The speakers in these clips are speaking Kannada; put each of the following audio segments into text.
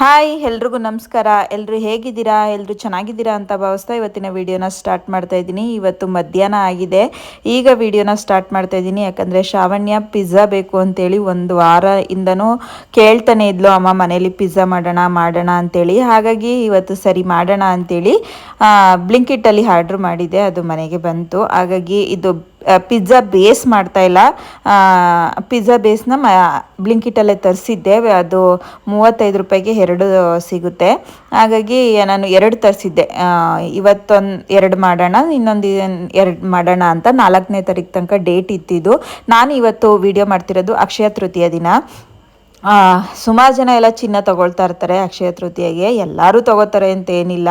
ಹಾಯ್ ಎಲ್ರಿಗೂ ನಮಸ್ಕಾರ. ಎಲ್ಲರೂ ಹೇಗಿದ್ದೀರಾ? ಎಲ್ಲರೂ ಚೆನ್ನಾಗಿದ್ದೀರಾ ಅಂತ ಭಾವಿಸ್ತಾ ಇವತ್ತಿನ ವಿಡಿಯೋನ ಸ್ಟಾರ್ಟ್ ಮಾಡ್ತಾ ಇದ್ದೀನಿ. ಇವತ್ತು ಮಧ್ಯಾಹ್ನ ಆಗಿದೆ. ಈಗ ವಿಡಿಯೋನ ಸ್ಟಾರ್ಟ್ ಮಾಡ್ತಾ ಇದ್ದೀನಿ. ಯಾಕಂದರೆ ಶ್ರಾವಣ್ಯ ಪಿಜ್ಜಾ ಬೇಕು ಅಂತೇಳಿ ಒಂದು ವಾರದಿಂದನೂ ಕೇಳ್ತಾನೆ ಇದ್ಲು. ಅಮ್ಮ ಮನೇಲಿ ಪಿಜ್ಜಾ ಮಾಡೋಣ ಮಾಡೋಣ ಅಂತೇಳಿ. ಹಾಗಾಗಿ ಇವತ್ತು ಸರಿ ಮಾಡೋಣ ಅಂತೇಳಿ ಬ್ಲಿಂಕಿಟ್ಟಲ್ಲಿ ಆರ್ಡ್ರ್ ಮಾಡಿದೆ ಅದು ಮನೆಗೆ ಬಂತು. ಹಾಗಾಗಿ ಇದು ಪಿಜ್ಜಾ ಬೇಸ್ ಮಾಡ್ತಾ ಇಲ್ಲ. ಪಿಜ್ಜಾ ಬೇಸ್ನ ಮ, ಬ್ಲಿಂಕಿಟಲ್ಲೇ ತರಿಸಿದ್ದೆ. ಅದು ಮೂವತ್ತೈದು ರೂಪಾಯಿಗೆ ಎರಡು ಸಿಗುತ್ತೆ. ಹಾಗಾಗಿ ನಾನು ಎರಡು ತರಿಸಿದ್ದೆ. ಇವತ್ತೊಂದು ಎರಡು ಮಾಡೋಣ, ಇನ್ನೊಂದು ಎರಡು ಮಾಡೋಣ ಅಂತ ನಾಲ್ಕನೇ ತಾರೀಕು ತನಕ ಡೇಟ್ ಇತ್ತಿದ್ದು. ನಾನು ಇವತ್ತು ವಿಡಿಯೋ ಮಾಡ್ತಿರೋದು ಅಕ್ಷಯ ತೃತೀಯ ದಿನ. ಸುಮಾರು ಜನ ಎಲ್ಲ ಚಿನ್ನ ತಗೊಳ್ತಾ ಇರ್ತಾರೆ ಅಕ್ಷಯ ತೃತೀಯಗೆ. ಎಲ್ಲರೂ ತಗೋತಾರೆ ಅಂತ ಏನಿಲ್ಲ.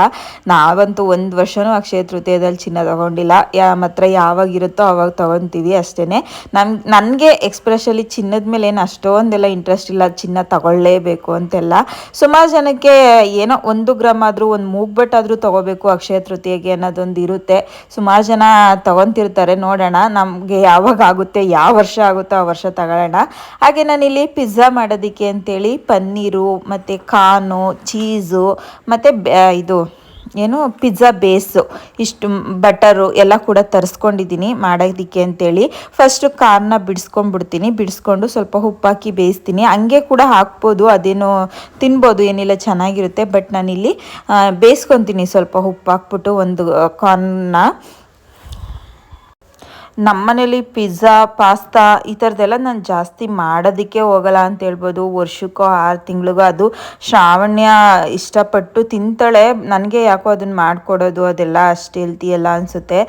ನಾವಂತೂ ಒಂದು ವರ್ಷವೂ ಅಕ್ಷಯ ತೃತೀಯದಲ್ಲಿ ಚಿನ್ನ ತಗೊಂಡಿಲ್ಲ. ಯಾ, ಮಾತ್ರ ಯಾವಾಗ ಇರುತ್ತೋ ಅವಾಗ ತೊಗೊತೀವಿ ಅಷ್ಟೇ ನಮ್ ನನಗೆ ಎಕ್ಸ್ಪ್ರೆಷಲಿ ಚಿನ್ನದ ಮೇಲೆ ಏನು ಅಷ್ಟೊಂದೆಲ್ಲ ಇಂಟ್ರೆಸ್ಟ್ ಇಲ್ಲ. ಚಿನ್ನ ತಗೊಳ್ಳೇಬೇಕು ಅಂತೆಲ್ಲ. ಸುಮಾರು ಜನಕ್ಕೆ ಏನೋ ಒಂದು ಗ್ರಾಮ್ ಆದರೂ, ಒಂದು ಮೂಗ್ಬೆಟ್ಟಾದರೂ ತಗೋಬೇಕು ಅಕ್ಷಯ ತೃತೀಯಗೆ ಅನ್ನೋದೊಂದು ಇರುತ್ತೆ. ಸುಮಾರು ಜನ ತಗೊತಿರ್ತಾರೆ. ನೋಡೋಣ ನಮಗೆ ಯಾವಾಗ ಆಗುತ್ತೆ, ಯಾವ ವರ್ಷ ಆಗುತ್ತೋ ಆ ವರ್ಷ ತಗೊಳ್ಳೋಣ. ಹಾಗೆ ನಾನಿಲ್ಲಿ ಪಿಜ್ಜಾ ಮಾಡೋದು ಮಾಡೋದಕ್ಕೆ ಅಂತೇಳಿ ಪನ್ನೀರು, ಮತ್ತು ಕಾನು ಚೀಸು, ಮತ್ತು ಇದು ಏನು ಪಿಜ್ಜಾ ಬೇಸು, ಇಷ್ಟು ಬಟರು ಎಲ್ಲ ಕೂಡ ತರಿಸ್ಕೊಂಡಿದ್ದೀನಿ ಮಾಡೋದಕ್ಕೆ ಅಂತೇಳಿ. ಫಸ್ಟು ಕಾರ್ನ ಬಿಡಿಸ್ಕೊಂಡ್ಬಿಡ್ತೀನಿ. ಬಿಡಿಸ್ಕೊಂಡು ಸ್ವಲ್ಪ ಉಪ್ಪಾಕಿ ಬೇಯಿಸ್ತೀನಿ. ಹಂಗೆ ಕೂಡ ಹಾಕ್ಬೋದು, ಅದೇನು ತಿನ್ಬೋದು, ಏನಿಲ್ಲ, ಚೆನ್ನಾಗಿರುತ್ತೆ. ಬಟ್ ನಾನಿಲ್ಲಿ ಬೇಯಿಸ್ಕೊತೀನಿ ಸ್ವಲ್ಪ ಉಪ್ಪು ಹಾಕ್ಬಿಟ್ಟು ಒಂದು ಕಾರ್ನ ನಮ್ಮನೇಲಿ ಪಿಜ್ಜಾ, ಪಾಸ್ತಾ ಈ ಥರದ್ದೆಲ್ಲ ನಾನು ಜಾಸ್ತಿ ಮಾಡೋದಕ್ಕೆ ಹೋಗಲ್ಲ ಅಂತ ಹೇಳ್ಬೋದು. ವರ್ಷಕ್ಕೋ ಆರು ತಿಂಗಳಿಗೋ ಅದು ಶ್ರಾವಣ್ಯ ಇಷ್ಟಪಟ್ಟು ತಿಂತಾಳೆ. ನನಗೆ ಯಾಕೋ ಅದನ್ನು ಮಾಡಿಕೊಡೋದು ಅದೆಲ್ಲ ಅಷ್ಟು ಹೆಲ್ತಿ ಎಲ್ಲ ಅನಿಸುತ್ತೆ.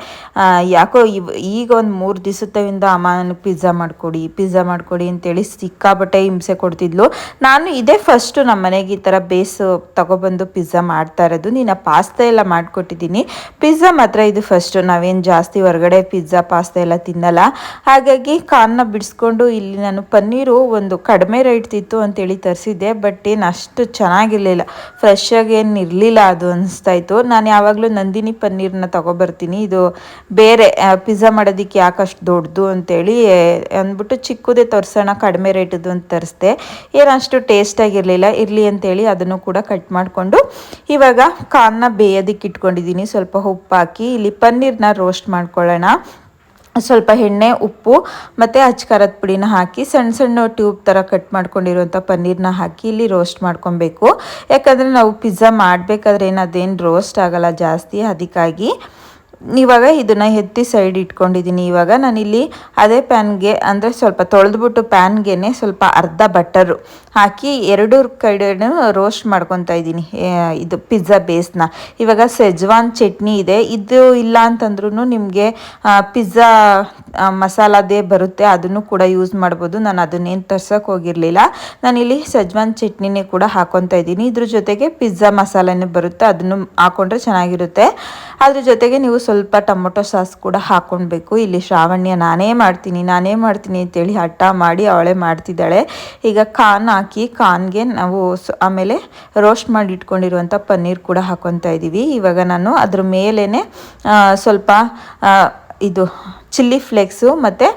ಯಾಕೋ ಇವ್ ಈಗ ಒಂದು ಮೂರು ದಿವಸದಿಂದ ಅಮ್ಮ ನನಗೆ ಪಿಜ್ಜಾ ಮಾಡಿಕೊಡಿ ಪಿಜ್ಜಾ ಮಾಡಿಕೊಡಿ ಅಂತೇಳಿ ಸಿಕ್ಕಾಪಟ್ಟೆ ಹಿಂಸೆ ಕೊಡ್ತಿದ್ಲು. ನಾನು ಇದೇ ಫಸ್ಟು ನಮ್ಮ ಮನೆಗೆ ಈ ಥರ ಬೇಸು ತಗೊಬಂದು ಪಿಜ್ಜಾ ಮಾಡ್ತಾ ಇರೋದು. ನೀನು ಪಾಸ್ತಾ ಎಲ್ಲ ಮಾಡಿಕೊಟ್ಟಿದ್ದೀನಿ. ಪಿಜ್ಜಾ ಮಾತ್ರ ಇದು ಫಸ್ಟು ನಾವೇನು ಜಾಸ್ತಿ ಹೊರಗಡೆ ಪಿಜ್ಜಾ, ಪಾಸ್ತಾ ಎಲ್ಲ ತಿನ್ನಲ್ಲ. ಹಾಗಾಗಿ ಕಾರ್ನ ಬಿಡಿಸ್ಕೊಂಡು ಇಲ್ಲಿ ನಾನು ಪನ್ನೀರು ಒಂದು ಕಡಿಮೆ ರೇಟ್ ಅಂತೇಳಿ ತರಿಸಿದ್ದೆ ಬಟ್ ಏನು ಅಷ್ಟು ಚೆನ್ನಾಗಿರಲಿಲ್ಲ. ಫ್ರೆಶ್ ಆಗಿ ಏನು ಇರಲಿಲ್ಲ ಅದು ಅನಿಸ್ತಾ ಇತ್ತು. ನಾನು ಯಾವಾಗಲೂ ನಂದಿನಿ ಪನ್ನೀರನ್ನ ತೊಗೊಬರ್ತೀನಿ. ಇದು ಬೇರೆ ಪಿಜ್ಜಾ ಮಾಡೋದಕ್ಕೆ ಅಷ್ಟು ದೊಡ್ಡದು ಅಂತೇಳಿ ಅಂದ್ಬಿಟ್ಟು ಚಿಕ್ಕದೇ ತರಿಸೋಣ, ಕಡಿಮೆ ರೇಟದ್ದು ಅಂತ ತರಿಸ್ದೆ. ಏನು ಅಷ್ಟು ಟೇಸ್ಟಾಗಿರಲಿಲ್ಲ ಇರಲಿ ಅಂತೇಳಿ ಅದನ್ನು ಕೂಡ ಕಟ್ ಮಾಡಿಕೊಂಡು ಇವಾಗ ಕಾರ್ನ ಬೇಯೋದಕ್ಕೆ ಇಟ್ಕೊಂಡಿದ್ದೀನಿ. ಸ್ವಲ್ಪ ಉಪ್ಪು ಹಾಕಿ ಇಲ್ಲಿ ಪನ್ನೀರನ್ನ ರೋಸ್ಟ್ ಮಾಡ್ಕೊಳ್ಳೋಣ. ಸ್ವಲ್ಪ ಎಣ್ಣೆ, ಉಪ್ಪು ಮತ್ತು ಅಚ್ಕಾರದ ಪುಡಿನ ಹಾಕಿ ಸಣ್ಣ ಸಣ್ಣ ಟ್ಯೂಬ್ ಥರ ಕಟ್ ಮಾಡ್ಕೊಂಡಿರುವಂಥ ಪನ್ನೀರನ್ನ ಹಾಕಿ ಇಲ್ಲಿ ರೋಸ್ಟ್ ಮಾಡ್ಕೊಬೇಕು. ಯಾಕಂದರೆ ನಾವು ಪಿಜ್ಜಾ ಮಾಡಬೇಕಾದ್ರೆ ಏನು, ಅದೇನು ರೋಸ್ಟ್ ಆಗೋಲ್ಲ ಜಾಸ್ತಿ. ಅದಕ್ಕಾಗಿ ಇವಾಗ ಇದನ್ನು ಎತ್ತಿ ಸೈಡ್ ಇಟ್ಕೊಂಡಿದ್ದೀನಿ ಇವಾಗ ನಾನಿಲ್ಲಿ ಅದೇ ಪ್ಯಾನ್ಗೆ ಅಂದರೆ ಸ್ವಲ್ಪ ತೊಳೆದ್ಬಿಟ್ಟು ಪ್ಯಾನ್ಗೆ ಸ್ವಲ್ಪ ಅರ್ಧ ಬಟರು ಹಾಕಿ ಎರಡು ಕಡೆನೂ ರೋಸ್ಟ್ ಮಾಡ್ಕೊತಾ ಇದ್ದೀನಿ ಇದು ಪಿಜ್ಜಾ ಬೇಸ್ನ ಇವಾಗ ಸೆಜ್ವಾನ್ ಚಟ್ನಿ ಇದೆ. ಇದು ಇಲ್ಲ ಅಂತಂದ್ರೂ ನಿಮಗೆ ಪಿಜ್ಜಾ ಮಸಾಲದೇ ಬರುತ್ತೆ, ಅದನ್ನು ಕೂಡ ಯೂಸ್ ಮಾಡ್ಬೋದು. ನಾನು ಅದನ್ನೇನು ತರ್ಸೋಕೆ ಹೋಗಿರಲಿಲ್ಲ. ನಾನಿಲ್ಲಿ ಸೆಜ್ವಾನ್ ಚಟ್ನಿನೇ ಕೂಡ ಹಾಕೊತಾ ಇದ್ದೀನಿ ಇದ್ರ ಜೊತೆಗೆ ಪಿಜ್ಜಾ ಮಸಾಲೆನೇ ಬರುತ್ತೆ, ಅದನ್ನು ಹಾಕೊಂಡ್ರೆ ಚೆನ್ನಾಗಿರುತ್ತೆ. ಅದ್ರ ಜೊತೆಗೆ ನೀವು ಸ್ವಲ್ಪ ಟೊಮೊಟೊ ಸಾಸ್ ಕೂಡ ಹಾಕ್ಕೊಳ್ಬೇಕು ಇಲ್ಲಿ ಶ್ರಾವಣ್ಯ ನಾನೇ ಮಾಡ್ತೀನಿ ನಾನೇ ಮಾಡ್ತೀನಿ ಅಂತೇಳಿ ಹಠ ಮಾಡಿ ಅವಳೆ ಮಾಡ್ತಿದ್ದಾಳೆ. ಈಗ ಕಾನ್ ಹಾಕಿ ಕಾನ್ಗೆ ನಾವು ಆಮೇಲೆ ರೋಸ್ಟ್ ಮಾಡಿ ಇಟ್ಕೊಂಡಿರುವಂಥ ಪನ್ನೀರ್ ಕೂಡ ಹಾಕೊತಾ ಇದ್ದೀವಿ. ಇವಾಗ ನಾನು ಅದ್ರ ಮೇಲೇ ಸ್ವಲ್ಪ ಇದು ಚಿಲ್ಲಿ ಫ್ಲೇಕ್ಸು ಮತ್ತು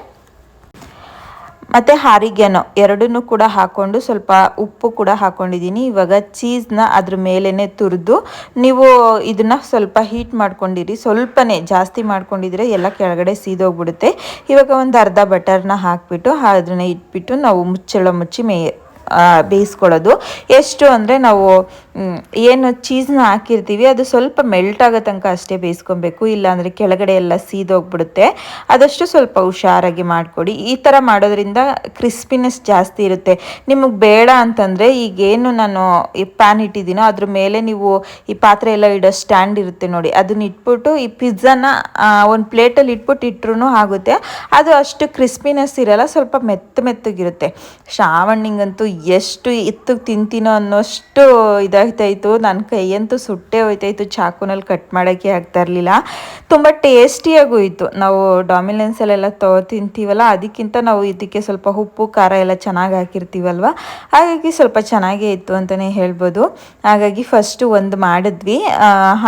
ಮತ್ತು ಹಾರಿಗೆನೋ, ಎರಡನ್ನೂ ಕೂಡ ಹಾಕ್ಕೊಂಡು ಸ್ವಲ್ಪ ಉಪ್ಪು ಕೂಡ ಹಾಕ್ಕೊಂಡಿದ್ದೀನಿ ಇವಾಗ ಚೀಸ್ನ ಅದ್ರ ಮೇಲೇ ತುರಿದು ನೀವು ಇದನ್ನು ಸ್ವಲ್ಪ ಹೀಟ್ ಮಾಡ್ಕೊಂಡಿರಿ. ಸ್ವಲ್ಪನೇ ಜಾಸ್ತಿ ಮಾಡ್ಕೊಂಡಿದ್ರೆ ಎಲ್ಲ ಕೆಳಗಡೆ ಸೀದೋಗ್ಬಿಡುತ್ತೆ. ಇವಾಗ ಒಂದು ಅರ್ಧ ಬಟರ್ನ ಹಾಕಿಬಿಟ್ಟು, ಅದನ್ನ ಇಟ್ಬಿಟ್ಟು ನಾವು ಮುಚ್ಚಳ ಮುಚ್ಚಿ ಮೇ ಬೇಯಿಸ್ಕೊಳ್ಳೋದು. ಎಷ್ಟು ಅಂದರೆ ನಾವು ಏನು ಚೀಸ್ನ ಹಾಕಿರ್ತೀವಿ, ಅದು ಸ್ವಲ್ಪ ಮೆಲ್ಟ್ ಆಗೋ ತನಕ ಅಷ್ಟೇ ಬೇಯಿಸ್ಕೊಬೇಕು. ಇಲ್ಲಾಂದರೆ ಕೆಳಗಡೆ ಎಲ್ಲ ಸೀದೋಗ್ಬಿಡುತ್ತೆ. ಅದಷ್ಟು ಸ್ವಲ್ಪ ಹುಷಾರಾಗಿ ಮಾಡಿಕೊಡಿ. ಈ ಥರ ಮಾಡೋದ್ರಿಂದ ಕ್ರಿಸ್ಪಿನೆಸ್ ಜಾಸ್ತಿ ಇರುತ್ತೆ. ನಿಮಗೆ ಬೇಡ ಅಂತಂದರೆ ಈಗೇನು ನಾನು ಈ ಪ್ಯಾನ್ ಇಟ್ಟಿದ್ದೀನೋ, ಅದ್ರ ಮೇಲೆ ನೀವು ಈ ಪಾತ್ರೆ ಎಲ್ಲ ಇಡೋ ಸ್ಟ್ಯಾಂಡ್ ಇರುತ್ತೆ ನೋಡಿ. ಅದನ್ನ ಇಟ್ಬಿಟ್ಟು, ಈ ಪಿಜ್ಜಾನ ಒಂದು ಪ್ಲೇಟಲ್ಲಿ ಇಟ್ಬಿಟ್ಟು ಇಟ್ರೂ ಆಗುತ್ತೆ. ಅದು ಅಷ್ಟು ಕ್ರಿಸ್ಪಿನೆಸ್ ಇರಲ್ಲ, ಸ್ವಲ್ಪ ಮೆತ್ತ ಮೆತ್ತಗಿರುತ್ತೆ. ಶ್ರಾವಣಿಗಂತೂ ಎಷ್ಟು ಇತ್ತು ತಿಂತೀನೋ ಅನ್ನೋಷ್ಟು ಇದಾಗ್ತಾಯಿತ್ತು. ನನ್ನ ಕೈಯಂತೂ ಸುಟ್ಟೆ ಹೋಯ್ತಾಯಿತ್ತು. ಚಾಕುನಲ್ಲಿ ಕಟ್ ಮಾಡೋಕ್ಕೆ ಆಗ್ತಾ ಇರಲಿಲ್ಲ. ತುಂಬ ಟೇಸ್ಟಿಯಾಗೂ ಇತ್ತು. ನಾವು ಡಾಮಿನೆನ್ಸಲ್ಲೆಲ್ಲ ತೋ, ತಿಂತೀವಲ್ಲ, ಅದಕ್ಕಿಂತ ನಾವು ಇದಕ್ಕೆ ಸ್ವಲ್ಪ ಉಪ್ಪು, ಖಾರ ಎಲ್ಲ ಚೆನ್ನಾಗಿ ಹಾಕಿರ್ತೀವಲ್ವ? ಹಾಗಾಗಿ ಸ್ವಲ್ಪ ಚೆನ್ನಾಗೇ ಇತ್ತು ಅಂತಲೇ ಹೇಳ್ಬೋದು. ಹಾಗಾಗಿ ಫಸ್ಟು ಒಂದು ಮಾಡಿದ್ವಿ.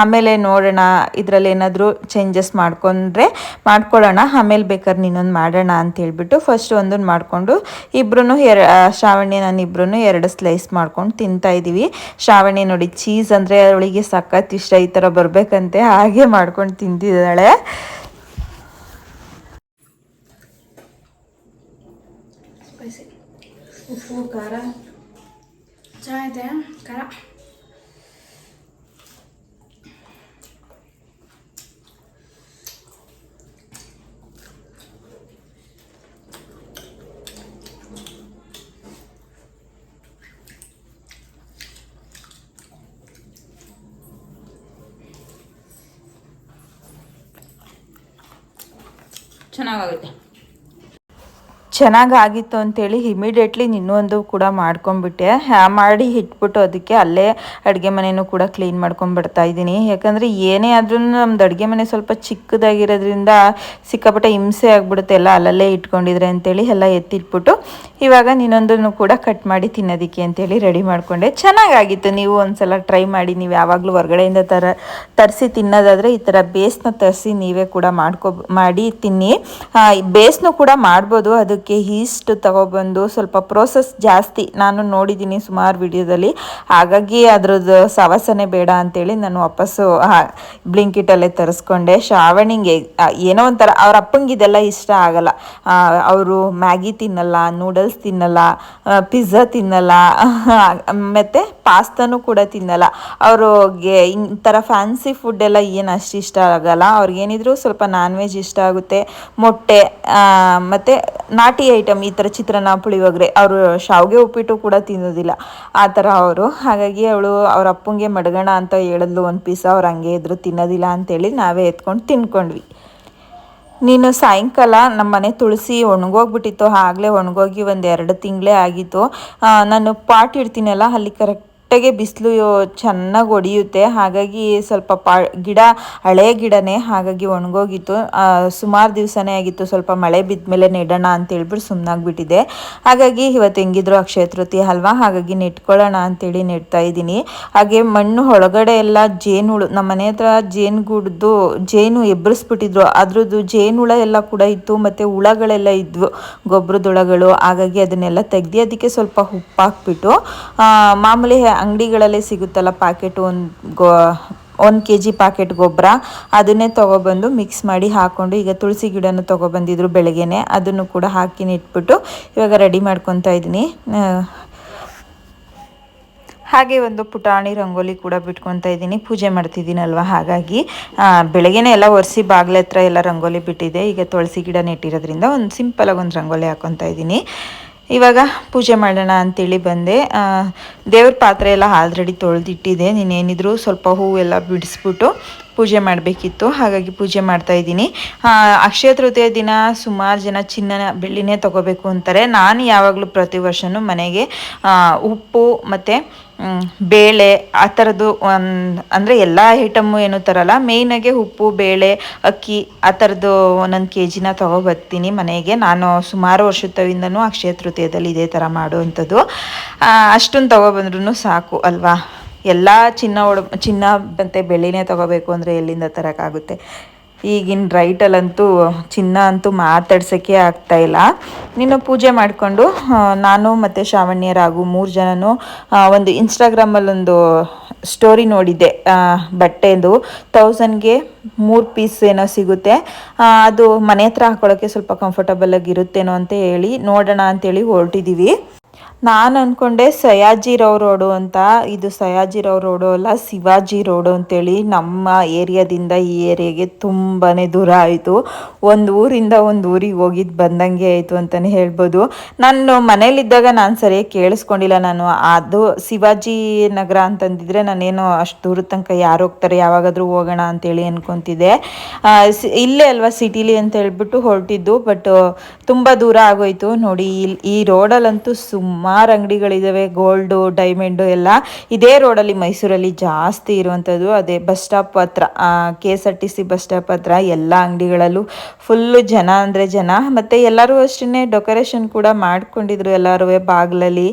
ಆಮೇಲೆ ನೋಡೋಣ, ಇದರಲ್ಲಿ ಏನಾದರೂ ಚೇಂಜಸ್ ಮಾಡ್ಕೊಂಡ್ರೆ ಮಾಡ್ಕೊಳ್ಳೋಣ. ಆಮೇಲೆ ಬೇಕಾದ್ರೆ ನೀನೊಂದು ಮಾಡೋಣ ಅಂತ ಹೇಳ್ಬಿಟ್ಟು ಫಸ್ಟ್ ಒಂದನ್ನು ಮಾಡಿಕೊಂಡು ಇಬ್ಬರೂ ಎರ ಶ್ರಾವಣ್ಯ ನಾನಿಬ್ರು ಎರಡು ಸ್ಲೈಸ್ ಮಾಡ್ಕೊಂಡು ತಿಂತಾ ಇದ್ದೀವಿ. ಶ್ರಾವಣಿ ನೋಡಿ, ಚೀಸ್ ಅಂದರೆ ಅವಳಿಗೆ ಸಖತ್ ಇಷ್ಟ. ಈ ಥರ ಬರಬೇಕಂತೆ. ಹಾಗೆ ಮಾಡ್ಕೊಂಡು ತಿಂತಿದ್ದಾಳೆ. ಉಪ್ಪು, ಖಾರ. ಚೆನ್ನಾಗೈತೆ ಖಾರ. ಚೆನ್ನಾಗಾಗುತ್ತೆ. ಚೆನ್ನಾಗಾಗಿತ್ತು ಅಂತೇಳಿ ಇಮಿಡಿಯೇಟ್ಲಿ ಇನ್ನೊಂದು ಕೂಡ ಮಾಡ್ಕೊಂಬಿಟ್ಟೆ ಹ್ಯಾ ಮಾಡಿ ಇಟ್ಬಿಟ್ಟು ಅದಕ್ಕೆ ಅಲ್ಲೇ ಅಡುಗೆ ಮನೆಯೂ ಕೂಡ ಕ್ಲೀನ್ ಮಾಡ್ಕೊಂಡ್ಬಿಡ್ತಾ ಇದ್ದೀನಿ. ಯಾಕಂದರೆ ಏನೇ ಆದ್ರೂ ನಮ್ದು ಅಡುಗೆ ಮನೆ ಸ್ವಲ್ಪ ಚಿಕ್ಕದಾಗಿರೋದ್ರಿಂದ ಸಿಕ್ಕಾಪಟ್ಟೆ ಹಿಂಸೆ ಆಗಿಬಿಡುತ್ತೆ. ಎಲ್ಲ ಅಲ್ಲಲ್ಲೇ ಇಟ್ಕೊಂಡಿದ್ರೆ ಅಂತೇಳಿ ಎಲ್ಲ ಎತ್ತಿಟ್ಬಿಟ್ಟು ಇವಾಗ ನೀನೊಂದನ್ನು ಕೂಡ ಕಟ್ ಮಾಡಿ ತಿನ್ನೋದಕ್ಕೆ ಅಂತೇಳಿ ರೆಡಿ ಮಾಡಿಕೊಂಡೆ. ಚೆನ್ನಾಗಾಗಿತ್ತು. ನೀವು ಒಂದ್ಸಲ ಟ್ರೈ ಮಾಡಿ, ನೀವು ಯಾವಾಗಲೂ ಹೊರಗಡೆಯಿಂದ ತರ ತರಿಸಿ ತಿನ್ನೋದಾದರೆ ಈ ಥರ ಬೇಸ್ನ ತರಿಸಿ ನೀವೇ ಕೂಡ ಮಾಡ್ಕೊ, ಮಾಡಿ ತಿನ್ನಿ. ಬೇಸ್ನು ಕೂಡ ಮಾಡ್ಬೋದು. ಅದಕ್ಕೆ ಈಸ್ಟ್ ತಗೊಬಂದು ಸ್ವಲ್ಪ ಪ್ರೋಸೆಸ್ ಜಾಸ್ತಿ ನಾನು ನೋಡಿದ್ದೀನಿ ಸುಮಾರು ವಿಡಿಯೋದಲ್ಲಿ ಹಾಗಾಗಿ ಅದ್ರದ್ದು ಸವಸನೆ ಬೇಡ ಅಂತೇಳಿ ನಾನು ವಾಪಸ್ಸು ಬ್ಲಿಂಕಿಟಲ್ಲೇ ತರಿಸ್ಕೊಂಡೆ. ಶ್ರಾವಣಿಗೆ ಏನೋ ಒಂಥರ ಅವ್ರ ಅಪ್ಪಂಗೆ ಇದೆಲ್ಲ ಇಷ್ಟ ಆಗಲ್ಲ. ಅವರು ಮ್ಯಾಗಿ ತಿನ್ನಲ್ಲ, ನೂಡಲ್ಸ್ ತಿನ್ನಲ್ಲ ಪಿಜ್ಜಾ ತಿನ್ನಲ್ಲ ಮತ್ತು ಪಾಸ್ತಾನು ಕೂಡ ತಿನ್ನಲ್ಲ. ಅವ್ರಿಗೆ ಈ ಥರ ಫ್ಯಾನ್ಸಿ ಫುಡ್ ಎಲ್ಲ ಏನು ಅಷ್ಟು ಇಷ್ಟ ಆಗಲ್ಲ. ಅವ್ರಿಗೇನಿದ್ರು ಸ್ವಲ್ಪ ನಾನ್ ವೆಜ್ ಇಷ್ಟ ಆಗುತ್ತೆ. ಮೊಟ್ಟೆ ಮತ್ತೆ ನಾಟಿ ಐಟಮ್ ಈ ಥರ ಚಿತ್ರಾನ್ನ, ಪುಳಿಯೋಗರೆ ಅವರು ಶಾವಿಗೆ ಉಪ್ಪಿಟ್ಟು ಕೂಡ ತಿನ್ನೋದಿಲ್ಲ. ಆ ಥರ ಅವರು. ಹಾಗಾಗಿ ಅವಳು ಅವ್ರ ಅಪ್ಪಂಗೆ ಮಡಗೋಣ ಅಂತ ಹೇಳಿದ್ಲು, ಒಂದು ಪೀಸ್ ಅವ್ರು ಹಂಗೆ ಇದ್ರು, ತಿನ್ನೋದಿಲ್ಲ ಅಂತೇಳಿ ನಾವೇ ಎತ್ಕೊಂಡು ತಿನ್ಕೊಂಡ್ವಿ. ನೀನು ಸಾಯಂಕಾಲ ನಮ್ಮ ಮನೆ ತುಳಸಿ ಒಣಗೋಗ್ಬಿಟ್ಟಿತ್ತು, ಆಗಲೇ ಒಣಗೋಗಿ ಒಂದು ಎರಡು ತಿಂಗಳೇ ಆಗಿತ್ತು. ನಾನು ಪಾಟ್ ಇಡ್ತೀನಲ್ಲ, ಅಲ್ಲಿ ಕರೆಕ್ಟಾಗಿ ಬಿಸಿಲು ಚೆನ್ನಾಗಿ ಒಡೆಯುತ್ತೆ. ಹಾಗಾಗಿ ಸ್ವಲ್ಪ ಪಾ ಗಿಡ, ಹಳೆ ಗಿಡನೇ ಹಾಗಾಗಿ ಒಣಗೋಗಿತ್ತು. ಸುಮಾರು ದಿವಸನೇ ಆಗಿತ್ತು ಸ್ವಲ್ಪ ಮಳೆ ಬಿದ್ದ ಮೇಲೆ ನೆಡೋಣ ಅಂತ ಹೇಳ್ಬಿಟ್ಟು ಸುಮ್ಮನಾಗ್ಬಿಟ್ಟಿದೆ ಹಾಗಾಗಿ ಇವತ್ತು ಹೆಂಗಿದ್ರು ಅಕ್ಷಯ ತೃತೀಯ ಅಲ್ವಾ? ಹಾಗಾಗಿ ನೆಟ್ಕೊಳ್ಳೋಣ ಅಂತೇಳಿ ನೆಡ್ತಾ ಇದ್ದೀನಿ. ಹಾಗೆ ಮಣ್ಣು ಒಳಗಡೆ ಎಲ್ಲ ಜೇನುಳು ನಮ್ಮ ಮನೆ ಹತ್ರ ಜೇನುಗೂಡ್ದು ಜೇನು ಎಬ್ಬರಿಸ್ಬಿಟ್ಟಿದ್ರು ಅದ್ರದ್ದು ಹುಳ ಎಲ್ಲ ಕೂಡ ಇತ್ತು, ಮತ್ತು ಹುಳಗಳೆಲ್ಲ ಇದ್ವು ಗೊಬ್ಬರದ ಹುಳಗಳು ಹಾಗಾಗಿ ಅದನ್ನೆಲ್ಲ ತೆಗ್ದು, ಅದಕ್ಕೆ ಸ್ವಲ್ಪ ಉಪ್ಪು ಹಾಕ್ಬಿಟ್ಟು ಮಾಮೂಲಿ ಅಂಗಡಿಗಳಲ್ಲೇ ಸಿಗುತ್ತಲ್ಲ ಪ್ಯಾಕೆಟ್ ಒಂದು ಗೋ, ಒಂದು ಕೆ ಜಿ ಪ್ಯಾಕೆಟ್ ಗೊಬ್ಬರ, ಅದನ್ನೇ ತೊಗೊಬಂದು ಮಿಕ್ಸ್ ಮಾಡಿ ಹಾಕ್ಕೊಂಡು ಈಗ ತುಳಸಿ ಗಿಡನೂ ತೊಗೊಬಂದಿದ್ರು ಬೆಳಗ್ಗೆನೆ, ಅದನ್ನು ಕೂಡ ಹಾಕಿ ಇಟ್ಬಿಟ್ಟು ಇವಾಗ ರೆಡಿ ಮಾಡ್ಕೊತಾ ಇದ್ದೀನಿ. ಹಾಗೆ ಒಂದು ಪುಟಾಣಿ ರಂಗೋಲಿ ಕೂಡ ಬಿಟ್ಕೊತಾ ಇದ್ದೀನಿ. ಪೂಜೆ ಮಾಡ್ತಿದ್ದೀನಲ್ವ? ಹಾಗಾಗಿ ಬೆಳಗ್ಗೆನೆ ಎಲ್ಲ ಒರೆಸಿ ಬಾಗಿಲ ಹತ್ರ ಎಲ್ಲ ರಂಗೋಲಿ ಬಿಟ್ಟಿದೆ. ಈಗ ತುಳಸಿ ಗಿಡ ನೆಟ್ಟಿರೋದ್ರಿಂದ ಒಂದು ಸಿಂಪಲಾಗಿ ಒಂದು ರಂಗೋಲಿ ಹಾಕ್ಕೊತಾ ಇದ್ದೀನಿ. ಇವಾಗ ಪೂಜೆ ಮಾಡೋಣ ಅಂತೇಳಿ ಬಂದೆ. ದೇವ್ರ ಪಾತ್ರೆ ಎಲ್ಲ ಆಲ್ರೆಡಿ ತೊಳೆದಿಟ್ಟಿದೆ. ನೀನೇನಿದ್ರು ಸ್ವಲ್ಪ ಹೂವೆಲ್ಲ ಬಿಡಿಸ್ಬಿಟ್ಟು ಪೂಜೆ ಮಾಡಬೇಕಿತ್ತು, ಹಾಗಾಗಿ ಪೂಜೆ ಮಾಡ್ತಾ ಇದ್ದೀನಿ. ಅಕ್ಷಯ ತೃತೀಯ ದಿನ ಸುಮಾರು ಜನ ಚಿನ್ನನ ಬೆಳ್ಳಿನೇ ತಗೋಬೇಕು ಅಂತಾರೆ. ನಾನು ಯಾವಾಗಲೂ ಪ್ರತಿ ವರ್ಷನೂ ಮನೆಗೆ ಉಪ್ಪು ಮತ್ತು ಬೇಳೆ ಆ ಥರದ್ದು ಒಂದು, ಅಂದರೆ ಎಲ್ಲ ಐಟಮ್ಮು ಏನು ತರಲ್ಲ. ಮೇಯ್ನಾಗೆ ಉಪ್ಪು, ಬೇಳೆ, ಅಕ್ಕಿ ಆ ಥರದ್ದು ಒಂದೊಂದು ಕೆ ಜಿನ ತೊಗೊಬರ್ತೀನಿ ಮನೆಗೆ. ನಾನು ಸುಮಾರು ವರ್ಷದಿಂದನೂ ಅಕ್ಷಯ ತೃತೀಯದಲ್ಲಿ ಇದೇ ಥರ ಮಾಡುವಂಥದ್ದು. ಅಷ್ಟೊಂದು ತೊಗೊಬಂದ್ರೂ ಸಾಕು ಅಲ್ವಾ? ಎಲ್ಲ ಚಿನ್ನ ಒಡ, ಚಿನ್ನ ಮತ್ತು ಬೆಳ್ಳಿನೇ ತೊಗೋಬೇಕು ಅಂದರೆ ಎಲ್ಲಿಂದ ತರೋಕ್ಕಾಗುತ್ತೆ ಈಗಿನ ರೈಟಲ್ಲಂತೂ ಚಿನ್ನ ಅಂತೂ ಮಾತಾಡ್ಸೋಕ್ಕೆ ಆಗ್ತಾಯಿಲ್ಲ ನೀನು ಪೂಜೆ ಮಾಡಿಕೊಂಡು ನಾನು ಮತ್ತು ಶ್ರಾವಣ್ಯರಾಗು ಮೂರು ಜನನು ಒಂದು ಇನ್ಸ್ಟಾಗ್ರಾಮಲ್ಲೊಂದು ಸ್ಟೋರಿ ನೋಡಿದ್ದೆ. ಬಟ್ಟೆದು. ತೌಸಂಡ್ಗೆ ಮೂರು ಪೀಸ್ ಏನೋ ಸಿಗುತ್ತೆ. ಅದು ಮನೆ ಹತ್ರ ಹಾಕೊಳ್ಳೋಕ್ಕೆ ಸ್ವಲ್ಪ ಕಂಫರ್ಟಬಲ್ ಆಗಿರುತ್ತೇನೋ ಅಂತ ಹೇಳಿ ನೋಡೋಣ ಅಂತೇಳಿ ಹೊರಟಿದ್ದೀವಿ ನಾನು ಅಂದ್ಕೊಂಡೆ ಸಯಾಜಿರಾವ್ ರೋಡು ಅಂತ. ಇದು ಸಯಾಜಿ ಸಯಾಜಿರಾವ್ ರೋಡು ಅಲ್ಲ, ಶಿವಾಜಿ ರೋಡು ಅಂತೇಳಿ ನಮ್ಮ ಏರಿಯಾದಿಂದ ಈ ಏರಿಯಾಗೆ ತುಂಬಾ ದೂರ ಆಯಿತು. ಒಂದು ಊರಿಂದ ಒಂದು ಊರಿಗೆ ಹೋಗಿದ್ದು ಬಂದಂಗೆ ಆಯಿತು ಅಂತಲೇ ಹೇಳ್ಬೋದು. ನಾನು ಮನೇಲಿದ್ದಾಗ ನಾನು ಸರಿಯಾಗಿ ಕೇಳಿಸ್ಕೊಂಡಿಲ್ಲ ನಾನು. ಅದು ಶಿವಾಜಿ ನಗರ ಅಂತಂದಿದ್ರೆ ನಾನೇನು ಅಷ್ಟು ದೂರದ ತನಕ ಯಾರು ಹೋಗ್ತಾರೆ, ಯಾವಾಗಾದರೂ ಹೋಗೋಣ ಅಂತೇಳಿ ಅಂದ್ಕೊತಿದ್ದೆ ಇಲ್ಲೇ ಅಲ್ವಾ ಸಿಟಿಲಿ ಅಂತ ಹೇಳ್ಬಿಟ್ಟು ಹೊರಟಿದ್ದು, ಬಟ್ ತುಂಬ ದೂರ ಆಗೋಯ್ತು. ನೋಡಿ, ಈ ರೋಡಲ್ಲಂತೂ ಸುಮಾರು ಅಂಗಡಿಗಳಿದ್ದಾವೆ ಗೋಲ್ಡು, ಡೈಮಂಡು ಎಲ್ಲ. ಇದೇ ರೋಡಲ್ಲಿ ಮೈಸೂರಲ್ಲಿ ಜಾಸ್ತಿ ಇರುವಂಥದ್ದು ಅದೇ ಬಸ್ ಸ್ಟಾಪ್ ಹತ್ರ K S R T C bus stop ಹತ್ರ ಎಲ್ಲ ಅಂಗಡಿಗಳಲ್ಲೂ ಫುಲ್ಲು ಜನ ಅಂದರೆ ಜನ. ಮತ್ತು ಎಲ್ಲರೂ ಅಷ್ಟೇ ಡೆಕೋರೇಷನ್ ಕೂಡ ಮಾಡ್ಕೊಂಡಿದ್ರು ಎಲ್ಲರೂ. ಬಾಗಿಲಲ್ಲಿ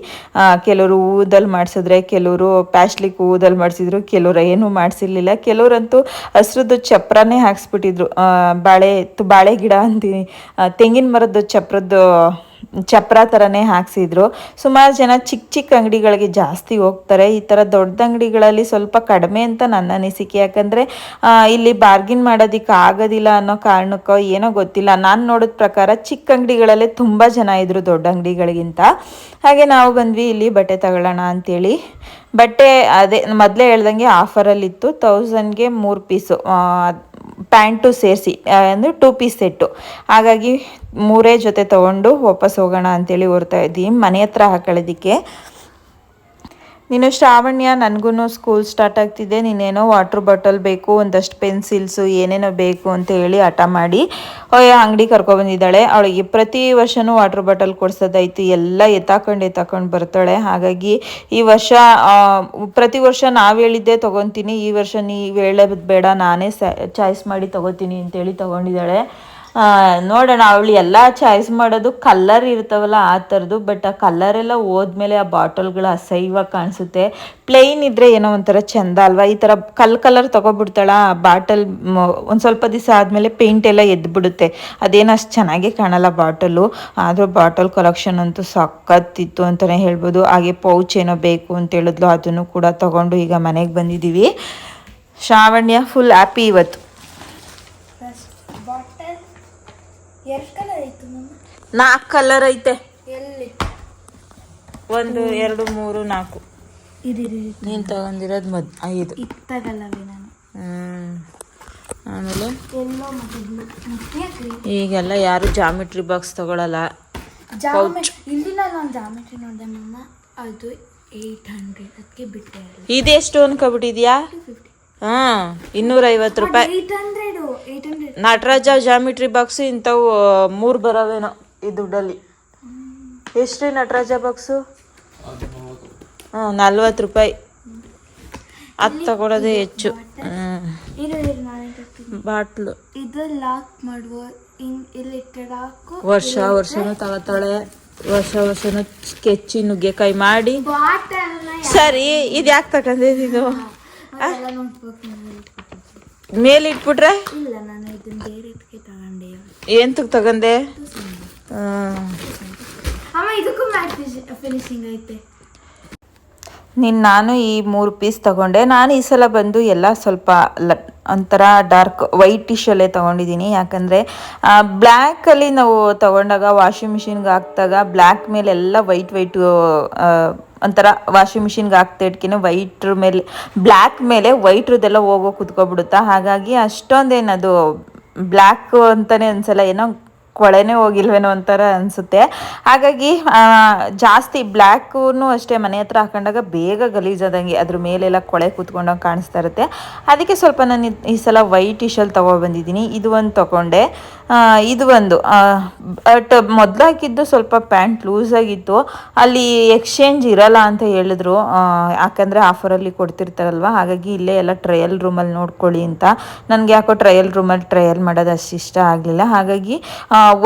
ಕೆಲವರು ಹೂದಲ್ಲಿ ಮಾಡಿಸಿದ್ರೆ, ಕೆಲವರು ಪ್ಯಾಶ್ಲಿಕ್ ಹೂದಲ್ಲಿ ಮಾಡಿಸಿದ್ರು, ಕೆಲವರು ಏನೂ ಮಾಡಿಸಿರ್ಲಿಲ್ಲ. ಕೆಲವರಂತೂ ಹಸ್ರದ್ದು ಚಪ್ರನೇ ಹಾಕ್ಸ್ಬಿಟ್ಟಿದ್ರು. ಬಾಳೆ ಬಾಳೆ ಗಿಡ ಅಂತೀನಿ. ತೆಂಗಿನ ಮರದ್ದು ಚಪ್ರದ್ದು ಚಪ್ರ ಥರನೇ ಹಾಕ್ಸಿದ್ರು. ಸುಮಾರು ಜನ ಚಿಕ್ಕ ಚಿಕ್ಕ ಅಂಗಡಿಗಳಿಗೆ ಜಾಸ್ತಿ ಹೋಗ್ತಾರೆ. ಈ ಥರ ದೊಡ್ಡ ಅಂಗಡಿಗಳಲ್ಲಿ ಸ್ವಲ್ಪ ಕಡಿಮೆ ಅಂತ ನನ್ನ ಅನಿಸಿಕೆ. ಯಾಕಂದರೆ ಇಲ್ಲಿ ಬಾರ್ಗಿನ್ ಮಾಡೋದಕ್ಕೆ ಆಗೋದಿಲ್ಲ ಅನ್ನೋ ಕಾರಣಕ್ಕೋ ಏನೋ ಗೊತ್ತಿಲ್ಲ. ನಾನು ನೋಡಿದ ಪ್ರಕಾರ ಚಿಕ್ಕ ಅಂಗಡಿಗಳಲ್ಲೇ ತುಂಬ ಜನ ಇದ್ದರು ದೊಡ್ಡ ಅಂಗಡಿಗಳಿಗಿಂತ. ಹಾಗೆ ನಾವು ಬಂದ್ವಿ, ಇಲ್ಲಿ ಬಟ್ಟೆ ತಗೊಳ್ಳೋಣ ಅಂತೇಳಿ. ಬಟ್ಟೆ ಅದೇ, ಮೊದಲೇ ಹೇಳ್ದಂಗೆ ಆಫರಲ್ಲಿತ್ತು ತೌಸಂಡ್ಗೆ ಮೂರು ಪೀಸು ಪ್ಯಾಂಟು ಸೇರಿಸಿ ಅಂದರೆ ಟೂ ಪೀಸ್ ಸೆಟ್ಟು. ಹಾಗಾಗಿ ಮೂರೇ ಜೊತೆ ತೊಗೊಂಡು ವಾಪಸ್ ಹೋಗೋಣ ಅಂತೇಳಿ ಹೊರ್ತಾ ಇದ್ದೀವಿ. ಮನೆ ಹತ್ರ ಹಾಕೊಳ್ಳೋದಕ್ಕೆ ನೀನು ಶ್ರಾವಣ್ಯ ನನಗೂ ಸ್ಕೂಲ್ ಸ್ಟಾರ್ಟ್ ಆಗ್ತಿದೆ. ನೀನೇನೋ ವಾಟ್ರ್ ಬಾಟಲ್ ಬೇಕು, ಒಂದಷ್ಟು ಪೆನ್ಸಿಲ್ಸು ಏನೇನೋ ಬೇಕು ಅಂತ ಹೇಳಿ ಹಠ ಮಾಡಿ ಅಂಗಡಿ ಕರ್ಕೊಬಂದಿದ್ದಾಳೆ ಅವಳಿಗೆ ಪ್ರತಿ ವರ್ಷವೂ ವಾಟ್ರ್ ಬಾಟಲ್ ಕೊಡ್ಸೋದಾಯ್ತು. ಎಲ್ಲ ಎತ್ತಾಕೊಂಡು ಎತ್ತಾಕೊಂಡು ಬರ್ತಾಳೆ. ಹಾಗಾಗಿ ಈ ವರ್ಷ ಪ್ರತಿ ವರ್ಷ ನಾವು ಹೇಳಿದ್ದೆ ತೊಗೊತೀನಿ. ಈ ವರ್ಷ ನೀವು ಹೇಳೋದು ಬೇಡ. ನಾನೇ ಚಾಯ್ಸ್ ಮಾಡಿ ತೊಗೋತೀನಿ ಅಂತೇಳಿ ತೊಗೊಂಡಿದ್ದಾಳೆ. ನೋಡೋಣ, ಅವಳು ಎಲ್ಲ ಚಾಯ್ಸ್ ಮಾಡೋದು ಕಲ್ಲರ್ ಇರ್ತಾವಲ್ಲ ಆ ಥರದ್ದು ಬಟ್ ಆ ಕಲ್ಲರ್ ಎಲ್ಲ ಹೋದ್ಮೇಲೆ ಆ ಬಾಟಲ್ಗಳು ಅಸಹ್ಯವಾಗಿ ಕಾಣಿಸುತ್ತೆ. ಪ್ಲೈನ್ ಇದ್ರೆ ಏನೋ ಒಂಥರ ಚೆಂದ ಅಲ್ವಾ? ಈ ಥರ ಕಲ್ ಕಲರ್ ತೊಗೊಬಿಡ್ತಾಳ? ಆ ಬಾಟಲ್ ಒಂದು ಸ್ವಲ್ಪ ದಿವಸ ಆದಮೇಲೆ ಪೇಂಟ್ ಎಲ್ಲ ಬಿಡುತ್ತೆ ಅದೇನು ಅಷ್ಟು ಚೆನ್ನಾಗೇ ಕಾಣಲ್ಲ ಬಾಟಲು ಆದರೂ ಬಾಟಲ್ ಕಲೆಕ್ಷನ್ ಅಂತೂ ಸಖತ್ತಿತ್ತು ಅಂತಲೇ ಹೇಳ್ಬೋದು. ಹಾಗೆ ಪೌಚ್ ಏನೋ ಬೇಕು ಅಂತ ಹೇಳಿದ್ಲು, ಅದನ್ನು ಕೂಡ ತೊಗೊಂಡು ಈಗ ಮನೆಗೆ ಬಂದಿದ್ದೀವಿ. ಶ್ರಾವಣ್ಯ ಫುಲ್ ಹ್ಯಾಪಿ ಇವತ್ತು. ಎರಡು ಕಲರ್ ಇತ್ತು ನಾಲ್ಕು ಕಲರ್ ಐತೆ. ಎಲ್ಲಿ? ಒಂದು ಎರಡು ಮೂರು ನಾಲ್ಕು. ಇದಿರಿ ನೀನು ತಗೊಂಡಿರೋದು ಮದ್ ಐದು. ಇತ್ತಾಗಲ್ಲವೇ ನಾನು. ಆಮೇಲೆ? ಎಲ್ಲೋ ಮತ್ತು ಮತ್ತೆ ಈಗೆಲ್ಲ ಯಾರು ಜಾಮಿಟ್ರಿ ಬಾಕ್ಸ್ ತಗೊಳಲ್ಲ. ಇಲ್ಲಿ ನಾನು ಒಂದು ಜಾಮಿಟ್ರಿ ನೋಡಿದೆ ಮಮ್ಮ ಅದು ಏಯ್ಟ್ ಹಂಡ್ರೆಡ್ ಅದಕ್ಕೆ ಬಿಟ್ಟೆ ಇದೆಷ್ಟು ಅನ್ಕೊಬಿಟ್ಟಿದ್ಯಾ? ಹಾಂ ಇನ್ನೂರೈವತ್ತು ರೂಪಾಯಿ. Eight hundred Nataraj geometry box ಇಂಥವು ಮೂರು ಬರೋವೇನೋ ಈ ದುಡ್ಡಲ್ಲಿ. ಎಷ್ಟು ನಟರಾಜ ಬಾಕ್ಸು ಹ್ಞೂ ನಲ್ವತ್ತು ರೂಪಾಯಿ. ಅದು ತಗೊಳ್ಳೋದೇ ಹೆಚ್ಚು. ಬಾಟ್ಲು ಇದು ಲಾಕ್ ಮಾಡುವ ವರ್ಷ ವರ್ಷನೂ ತಗೋತಾಳೆ. ವರ್ಷ ವರ್ಷನೂ ಕೆಚ್ಚಿ ನುಗ್ಗೆಕಾಯಿ ಮಾಡಿ. ಸರಿ ಇದು? ಯಾಕೆ ತಗೊಂಡಿದ್ದು ಮೇಲೆ ಇಟ್ಬಿಟ್ರೆ ಇಲ್ಲ ನಾನು ಇದನ್ನ ಬೇರೆದಕ್ಕೆ ತಗೊಂಡೆ ಎಂತಕ್ಕೆ ತಗೊಂಡೆ? ಅಮ್ಮ ಇದಕ್ಕೂ ಮ್ಯಾಟ್ ಫಿನಿಶಿಂಗ್ ಐತೆ. ನೀನು ನಾನು ಈ ಮೂರು ಪೀಸ್ ತಗೊಂಡೆ. ನಾನು ಈ ಸಲ ಬಂದು ಎಲ್ಲ ಸ್ವಲ್ಪ ಲ ಒಂಥರ ಡಾರ್ಕ್ ವೈಟಿಶಲ್ಲೇ ಯಾಕಂದ್ರೆ ಯಾಕಂದರೆ ಬ್ಲ್ಯಾಕಲ್ಲಿ ನಾವು ತಗೊಂಡಾಗ ವಾಷಿಂಗ್ ಮಿಷಿನ್ಗೆ ಹಾಕ್ದಾಗ ಬ್ಲ್ಯಾಕ್ ಮೇಲೆ ಎಲ್ಲ ವೈಟ್ ವೈಟು ಒಂಥರ ವಾಷಿಂಗ್ ಮಿಷಿನ್ಗೆ ಹಾಕ್ತಾ ಇಟ್ಕಿನ ವೈಟ್ರ ಮೇಲೆ ಬ್ಲ್ಯಾಕ್ ಮೇಲೆ ವೈಟ್ರದೆಲ್ಲ ಹೋಗೋ ಕುತ್ಕೊಬಿಡುತ್ತಾ? ಹಾಗಾಗಿ ಅಷ್ಟೊಂದೇನದು ಬ್ಲ್ಯಾಕ್ ಅಂತಲೇ ಅನ್ಸಲ್ಲ, ಏನೋ ಕೊಳೆನೇ ಹೋಗಿಲ್ವೇನೋ ಒಂಥರ ಅನಿಸುತ್ತೆ. ಹಾಗಾಗಿ ಜಾಸ್ತಿ ಬ್ಲ್ಯಾಕೂ ಅಷ್ಟೇ ಮನೆ ಹತ್ರ ಹಾಕೊಂಡಾಗ ಬೇಗ ಗಲೀಜಾದಂಗೆ ಅದ್ರ ಮೇಲೆಲ್ಲ ಕೊಳೆ ಕೂತ್ಕೊಂಡಂಗೆ ಕಾಣಿಸ್ತಾ ಇರುತ್ತೆ. ಅದಕ್ಕೆ ಸ್ವಲ್ಪ ನಾನು ಈ ಸಲ ವೈಟ್ ಟಿಶಲ್ ತೊಗೊಬಂದಿದ್ದೀನಿ ಇದು ಒಂದು ತೊಗೊಂಡೆ. ಇದು ಒಂದು ಬಟ್ ಮೊದಲು ಹಾಕಿದ್ದು ಸ್ವಲ್ಪ ಪ್ಯಾಂಟ್ ಲೂಸ್ ಆಗಿತ್ತು. ಅಲ್ಲಿ ಎಕ್ಸ್ಚೇಂಜ್ ಇರಲ್ಲ ಅಂತ ಹೇಳಿದ್ರು. ಯಾಕಂದರೆ ಆಫರಲ್ಲಿ ಕೊಡ್ತಿರ್ತಾರಲ್ವ? ಹಾಗಾಗಿ ಇಲ್ಲೇ ಎಲ್ಲ ಟ್ರಯಲ್ ರೂಮಲ್ಲಿ ನೋಡ್ಕೊಳ್ಳಿ ಅಂತ. ನನಗೆ ಯಾಕೋ ಟ್ರಯಲ್ ರೂಮಲ್ಲಿ ಟ್ರಯಲ್ ಮಾಡೋದು ಅಷ್ಟು ಇಷ್ಟ ಆಗಲಿಲ್ಲ. ಹಾಗಾಗಿ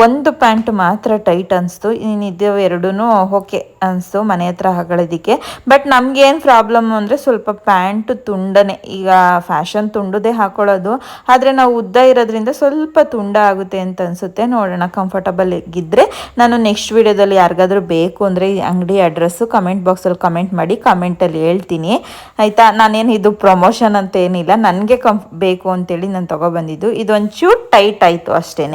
ಒಂದು ಪ್ಯಾಂಟ್ ಮಾತ್ರ ಟೈಟ್ ಅನಿಸ್ತು. ಇನ್ನಿದ್ದು ಎರಡೂ ಓಕೆ ಅನಿಸ್ತು ಮನೆ ಹತ್ರ ಹಾಕೊಳ್ಳೋದಕ್ಕೆ ಬಟ್ ನಮಗೇನು ಪ್ರಾಬ್ಲಮ್ ಅಂದರೆ ಸ್ವಲ್ಪ ಪ್ಯಾಂಟ್ ತುಂಡನೆ. ಈಗ ಫ್ಯಾಷನ್ ತುಂಡದೇ ಹಾಕೊಳ್ಳೋದು. ಆದರೆ ನಾವು ಉದ್ದ ಇರೋದ್ರಿಂದ ಸ್ವಲ್ಪ ತುಂಡ ಆಗುತ್ತೆ. ಅಂತ ಅನಿಸುತ್ತೆ. ನೋಡೋಣ ಕಂಫರ್ಟಬಲ್ ಇದ್ದರೆ ನಾನು ನೆಕ್ಸ್ಟ್ ವಿಡಿಯೋದಲ್ಲಿ ಯಾರಿಗಾದರೂ ಬೇಕು ಅಂದರೆ ಅಂಗಡಿ ಅಡ್ರೆಸ್ಸು ಕಮೆಂಟ್ ಬಾಕ್ಸಲ್ಲಿ ಕಮೆಂಟ್ ಮಾಡಿ ಕಮೆಂಟಲ್ಲಿ ಹೇಳ್ತೀನಿ. ಆಯಿತಾ? ನಾನೇನು ಇದು ಪ್ರಮೋಷನ್ ಅಂತ ಏನಿಲ್ಲ ನನಗೆ ಕಂಫ್ ಬೇಕು ಅಂತೇಳಿ ನಾನು ತೊಗೊಬಂದಿದ್ದು. ಇದೊಂದು ಚೂರು ಟೈಟ್ ಆಯಿತು ಅಷ್ಟೇ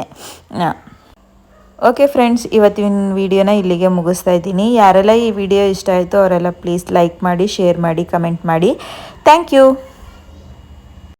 ಓಕೆ ಫ್ರೆಂಡ್ಸ್ ಇವತ್ತಿನ ವಿಡಿಯೋನ ಇಲ್ಲಿಗೆ ಮುಗಿಸ್ತಾ ಇದ್ದೀನಿ. ಯಾರೆಲ್ಲ ಈ ವಿಡಿಯೋ ಇಷ್ಟ ಆಯಿತು ಅವರೆಲ್ಲ ಪ್ಲೀಸ್ ಲೈಕ್ ಮಾಡಿ ಶೇರ್ ಮಾಡಿ ಕಮೆಂಟ್ ಮಾಡಿ. Thank you